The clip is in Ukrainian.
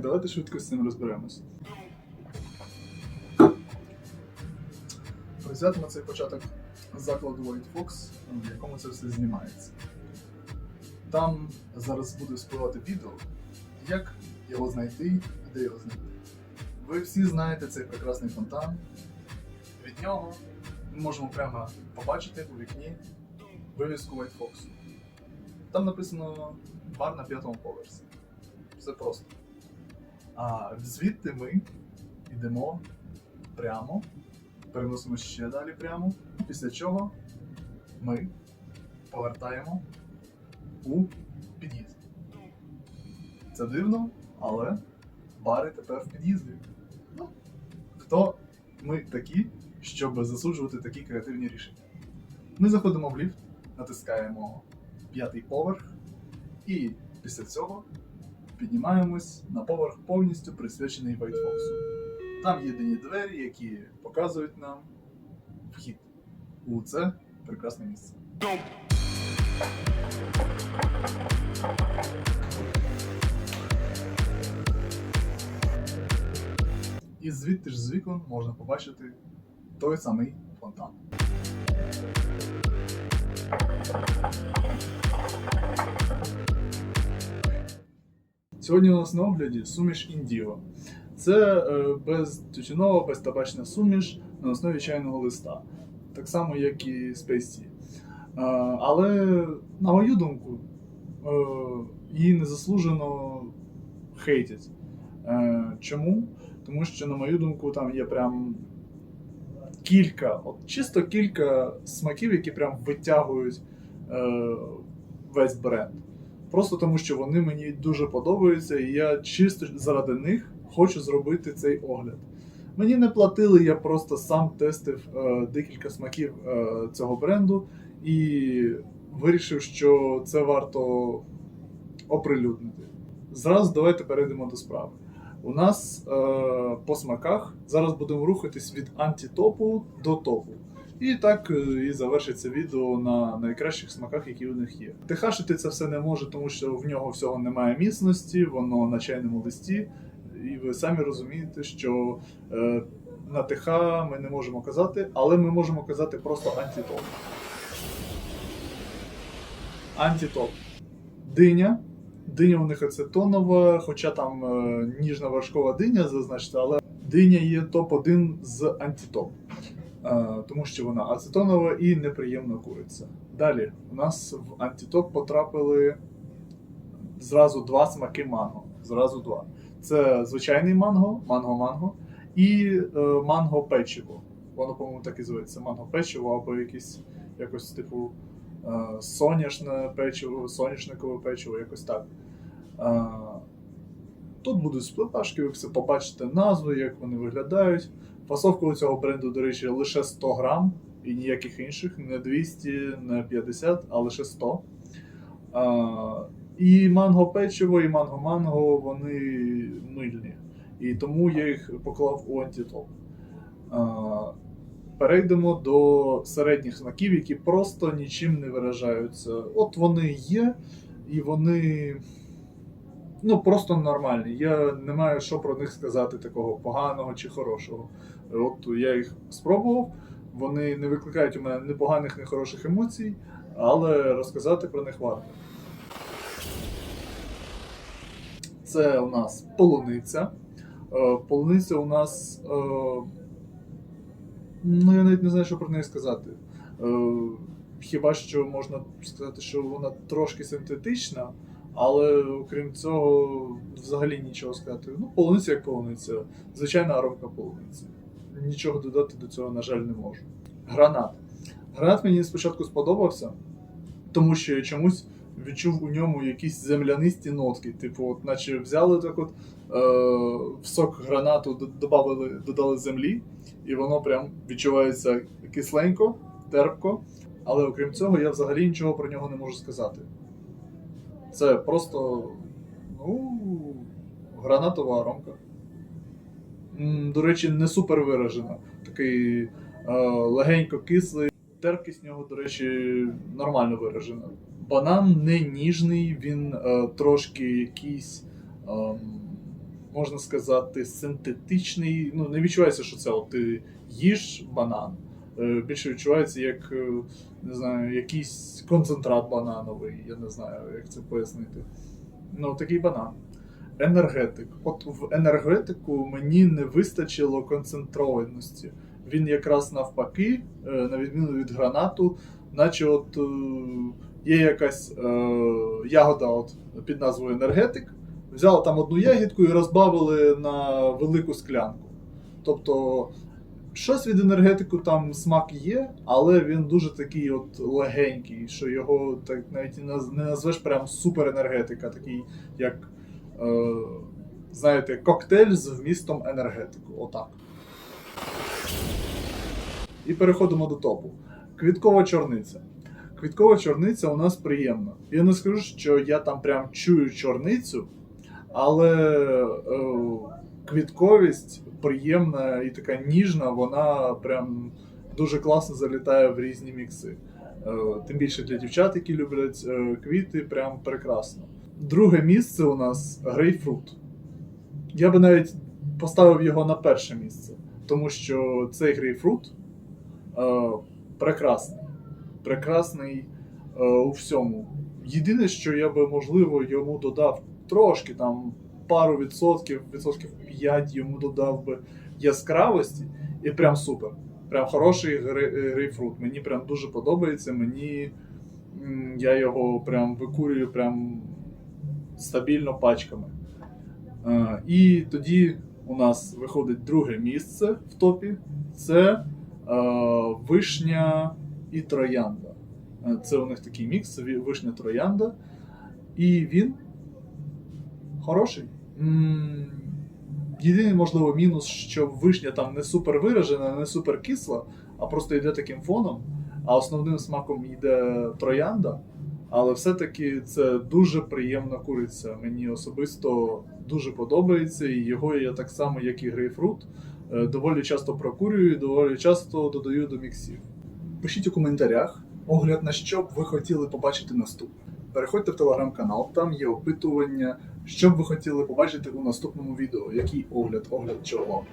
Так, давайте швидко з цим розберемось. Взятиме цей початок закладу White Fox, в якому це все знімається. Там зараз буде спливати відео, як його знайти і де його знайти. Ви всі знаєте цей прекрасний фонтан. Від нього ми можемо прямо побачити у вікні вивіску White Fox. Там написано бар на п'ятому поверсі. Все просто. А звідти ми йдемо прямо, переносимо ще далі прямо, після чого ми повертаємо у під'їзд. Це дивно, але бари тепер в під'їзді. Ну, хто ми такі, щоб засуджувати такі креативні рішення? Ми заходимо в ліфт, натискаємо п'ятий поверх, і після цього піднімаємось на поверх повністю присвячений Вайтфоксу. Там єдині двері, які показують нам вхід у це прекрасне місце. І звідти ж з вікон можна побачити той самий фонтан. Сьогодні у нас на огляді суміш індіго. Це е, безтютюнова, безтабачна суміш на основі чайного листа. Так само, як і Space Tea. Е, але, на мою думку, е, її незаслужено хейтять. Чому? Тому що, на мою думку, там є прям кілька, от чисто кілька смаків, які прям витягують весь бренд. Просто тому, що вони мені дуже подобаються, і я чисто заради них хочу зробити цей огляд. Мені не платили, я просто сам тестив е, декілька смаків е, цього бренду і вирішив, що це варто оприлюднити. Зразу давайте перейдемо до справи. У нас е, по смаках зараз будемо рухатись від антитопу до топу. І так е, і завершиться відео на найкращих смаках, які у них є. Техашити це все не може, тому що в нього всього немає міцності, воно на чайному листі, і ви самі розумієте, що е, на ТХ ми не можемо казати, але ми можемо казати просто антитоп. Антитоп. Диня. Диня у них ацетонова, хоча там е, ніжна вершкова диня зазначена, але диня є топ-1 з антитоп. Е, тому що вона ацетонова і неприємно куриться. Далі у нас в антитоп потрапили зразу два смаки манго. Зразу два. Це звичайний манго, манго-манго, і е, манго печиво. Воно, по-моєму, так і зветься. Манго печиво або якесь якось типу е, соняшне печиво, соняшникове печиво, якось так. Тут будуть сплеташки, ви все побачите назви, як вони виглядають. Фасовка у цього бренду, до речі, лише 100 грам і ніяких інших, не 200, не 50, а лише 100. А, і манго печиво, і манго-манго вони мильні. І тому я їх поклав у антитоп. А, перейдемо до середніх смаків, які просто нічим не виражаються. От вони є, і вони. Ну, просто нормальні. Я не маю що про них сказати такого поганого чи хорошого. От я їх спробував, вони не викликають у мене ні поганих, ні хороших емоцій, але розказати про них варто. Це у нас полуниця. Е, Полуниця у нас. е, Ну, я навіть не знаю, що про неї сказати. Е, Хіба що можна сказати, що вона трошки синтетична, але окрім цього, взагалі нічого сказати. Ну, полуниця як полуниця, звичайна аромка полуниці. Нічого додати до цього, на жаль, не можу. Гранат. Гранат мені спочатку сподобався, тому що я чомусь відчув у ньому якісь землянисті нотки. Типу, от, наче взяли так от е, в сок гранату, д- добавили, додали землі, і воно прям відчувається кисленько, терпко. Але окрім цього, я взагалі нічого про нього не можу сказати. Це просто ну, гранатова аромка. М, До речі, не супер виражена. Такий е, легенько кислий. Терпкість нього, до речі, нормально виражена. Банан не ніжний, він е, трошки якийсь ем, можна сказати, синтетичний. Ну, не відчувається, що це от ти їш банан. Е, Більше відчувається як е, не знаю, якийсь концентрат банановий, я не знаю, як це пояснити. Ну, такий банан. Енергетик. От в енергетику мені не вистачило концентрованості. Він якраз навпаки, е, на відміну від гранату, наче от є якась ягода от, під назвою енергетик. Взяли там одну ягідку і розбавили на велику склянку. Тобто, щось від енергетику там смак є, але він дуже такий от легенький, що його так навіть не назвеш прям суперенергетика, такий, як, е, знаєте, коктейль з вмістом енергетику. Отак. І переходимо до топу. Квіткова чорниця. Квіткова чорниця у нас приємна. Я не скажу, що я там прям чую чорницю, але е, квітковість приємна і така ніжна, вона прям дуже класно залітає в різні мікси. Е, тим більше для дівчат, які люблять е, квіти, прям прекрасно. Друге місце у нас грейпфрут. Я би навіть поставив його на перше місце, тому що цей грейпфрут е, прекрасний. Прекрасний е, у всьому. Єдине, що я би, можливо, йому додав трошки там пару відсотків, відсотків 5 йому додав би яскравості, і прям супер. Прям хороший грей- грейпфрут. Мені прям дуже подобається. Мені я його прям викурюю прям стабільно пачками. Е, і тоді у нас виходить друге місце в топі. Це е, вишня і троянда. Е, Це у них такий мікс, вишня троянда. І він хороший. Єдиний, можливо, мінус, що вишня там не супер виражена, не супер кисла, а просто йде таким фоном. А основним смаком йде троянда. Але все-таки це дуже приємна куриця. Мені особисто дуже подобається, і його я так само, як і грейпфрут, е, доволі часто прокурюю і доволі часто додаю до міксів. Пишіть у коментарях огляд на що б ви хотіли побачити наступне. Переходьте в телеграм-канал, там є опитування, що б ви хотіли побачити у наступному відео, який огляд, огляд чого.